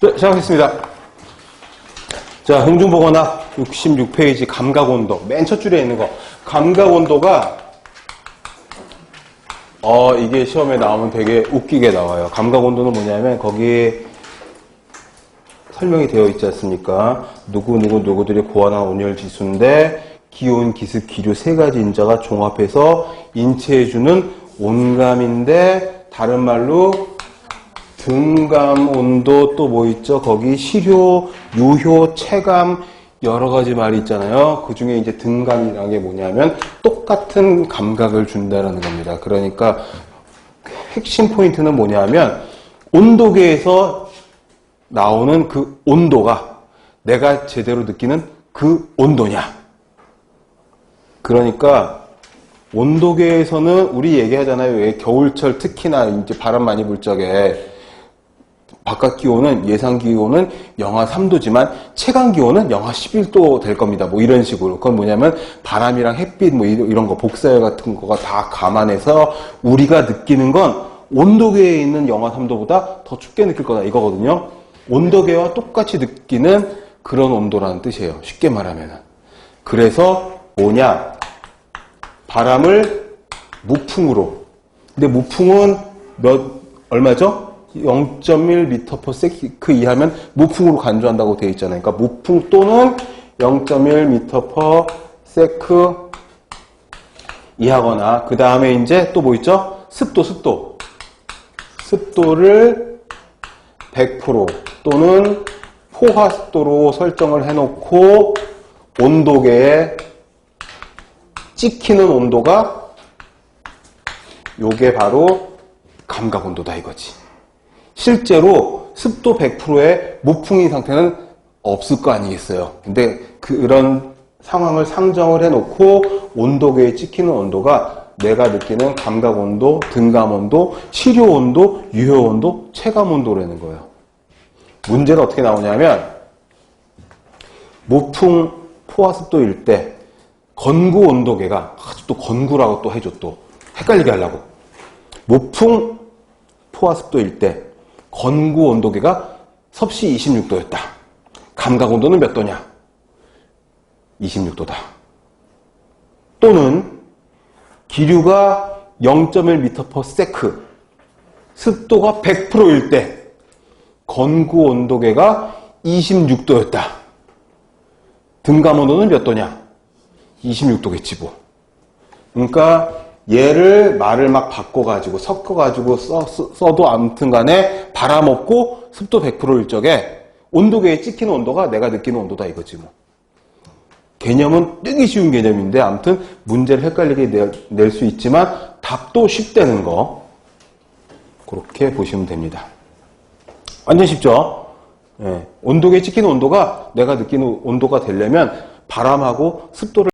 네, 시작하겠습니다. 자, 흥중보건학 66페이지 감각온도. 맨 첫 줄에 있는 거. 감각온도가, 어, 이게 시험에 나오면 되게 웃기게 나와요. 감각온도는 뭐냐면, 거기에 설명이 되어 있지 않습니까? 누구누구 누구들이 고안한 온열 지수인데, 기온, 기습, 기류 세 가지 인자가 종합해서 인체해주는 온감인데, 다른 말로 등감 온도 또 뭐 있죠? 거기 시료, 유효, 체감 여러 가지 말이 있잖아요. 그 중에 이제 등감이라는 게 뭐냐면 똑같은 감각을 준다라는 겁니다. 그러니까 핵심 포인트는 뭐냐면 온도계에서 나오는 그 온도가 내가 제대로 느끼는 그 온도냐. 그러니까 온도계에서는 우리 얘기하잖아요. 왜 겨울철 특히나 이제 바람 많이 불 적에 바깥 기온은 예상 기온은 영하 3도지만 체감 기온은 영하 11도 될 겁니다. 뭐 이런 식으로. 그건 뭐냐면 바람이랑 햇빛 뭐 이런 거 복사열 같은 거가 다 감안해서 우리가 느끼는 건 온도계에 있는 영하 3도보다 더 춥게 느낄 거다 이거거든요. 온도계와 똑같이 느끼는 그런 온도라는 뜻이에요. 쉽게 말하면은. 그래서 뭐냐? 바람을 무풍으로. 근데 무풍은 몇 얼마죠? 0.1m/s 그 이하면 무풍으로 간주한다고 되어 있잖아요. 그러니까 무풍 또는 0.1m/s 이하거나 그 다음에 이제 또 뭐 있죠? 습도, 습도. 습도를 100% 또는 포화 습도로 설정을 해놓고 온도계에 찍히는 온도가 요게 바로 감각 온도다 이거지. 실제로 습도 100%의 무풍인 상태는 없을 거 아니겠어요. 근데 그런 상황을 상정을 해놓고 온도계에 찍히는 온도가 내가 느끼는 감각 온도, 등감 온도, 치료 온도, 유효 온도, 체감 온도라는 거예요. 문제가 어떻게 나오냐면 무풍 포화습도일 때 건구 온도계가 아주 또 건구라고 또 해줘 또 헷갈리게 하려고 무풍 포화습도일 때 건구 온도계가 섭씨 26도였다. 감각 온도는 몇 도냐? 26도다. 또는 기류가 0.1m/s 습도가 100%일 때 건구 온도계가 26도였다. 등감 온도는 몇 도냐? 26도겠지 뭐. 그러니까 얘를 말을 막 바꿔가지고 섞어가지고 써, 도 아무튼 간에 바람 없고 습도 100%일 적에 온도계에 찍히는 온도가 내가 느끼는 온도다 이거지 뭐. 개념은 뜨기 쉬운 개념인데 아무튼 문제를 헷갈리게 낼 수 있지만 답도 쉽다는 거 그렇게 보시면 됩니다. 완전 쉽죠? 예. 온도계에 찍히는 온도가 내가 느끼는 온도가 되려면 바람하고 습도를